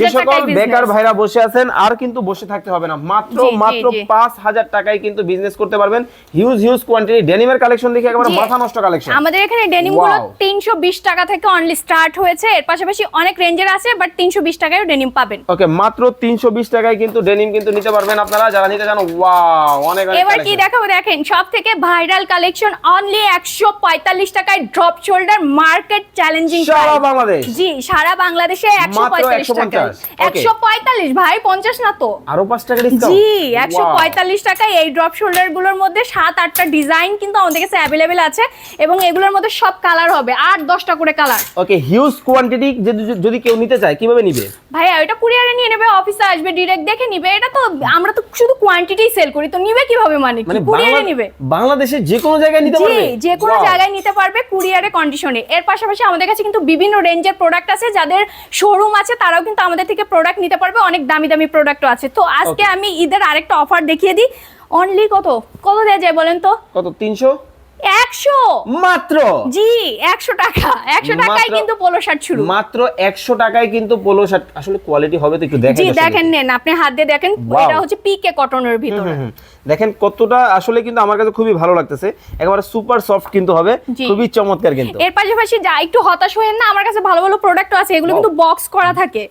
যে সকল। বেকার ভাইরা বসে আছেন আর কিন্তু বসে থাকতে হবে না। মাত্র মাত্র পাঁচ হাজার টাকায় কিন্তু বিজনেস করতে পারবেন। হিউজ হিউজ কোয়ান্টিটি ডেনিমের কালেকশন দেখে একেবারে মাথা নষ্ট কালেকশন আমাদের এখানে ডেনিমগুলো তিনশো বিশ টাকা থেকে অনলি স্টার্ট হয়েছে। এর পাশাপাশি অনেক রেঞ্জের আছে বাট তিনশো বিশ টাকায় ডেনিম পাবেন। ওকে মাত্র তিনশো বিশ টাকায় কিন্তু ডেনিম কিন্তু নিতে পারবেন আপনারা। যারা নিতে চান ওয়াও অনেক এবার কি। দেখাবো দেখেন সব থেকে ভাইরাল কালেকশন অনলি একশো পঁয়তাল্লিশ টাকায় ড্রপ শোল্ডার মার্কেট চ্যালেঞ্জিং সারা বাংলাদেশ। জি সারা বাংলাদেশে একশো পঁয়তাল্লিশ টাকা 150 Okay. একশো পঁয়তাল্লিশ ভাই পঞ্চাশ না তো? আরও পাঁচ টাকা ডিসকাউন্ট জি একশো পঁয়তাল্লিশ টাকায় এই ড্রপ শোল্ডারগুলোর মধ্যে সাত আটটা ডিজাইন কিন্তু আমাদের কাছে অ্যাভেলেবেল আছে এবং এগুলোর মধ্যে সব কালার হবে আট দশটা করে কালার ওকে হিউজ কোয়ান্টিটি যদি কেউ নিতে চায় কীভাবে নিবে? ভাইয়া এটা কুরিয়ারে নিয়ে নেবে অফিসে আসবে ডিরেক্ট দেখে নিবে। এটা তো আমরা তো শুধু কোয়ান্টিটি সেল করি তো নিবে কীভাবে মানে মানে কুরিয়ারে বাংলা- নিবে। বাংলাদেশের যে কোনো জায়গায় নিতে পারবে? যে কোনো জায়গায় নিতে পারবে কুরিয়ারে কন্ডিশনে এর পাশাপাশি আমাদের কাছে কিন্তু বিভিন্ন রেঞ্জের প্রোডাক্ট আছে যাদের শোরুম আছে তারাও কিন্তু আমাদের থেকে প্রোডাক্ট নিতে পারবে অনেক দামি দামি প্রোডাক্টও আছে। তো আজকে আমি ঈদের আরেকটা অফার দেখিয়ে দিই। অনলি কত? কত দেওয়া যায় বলেন তো? কত তিনশো? একশো? মাত্র? জি একশো টাকা। একশো টাকায় কিন্তু পোলো শার্ট শুরু। মাত্র একশো টাকায় কিন্তু পোলো শার্ট আসলে কোয়ালিটি হবে তো একটু দেখেন জি দেখেন নেন। আপনি হাত দিয়ে দেখেন এটা হচ্ছে পিকে কটনের ভিতরে। দেখেন কতটা আসলে কিন্তু আমার কাছে খুবই ভালো লাগতেছে। একেবারে সুপার সফট কিন্তু হবে। খুবই চমৎকার কিন্তু। এর পাশাপাশি যা একটু হতাশ হয়ে না আমার কাছে ভালো ভালো প্রোডাক্ট আছে এগুলো কিন্তু বক্স করা থাকে।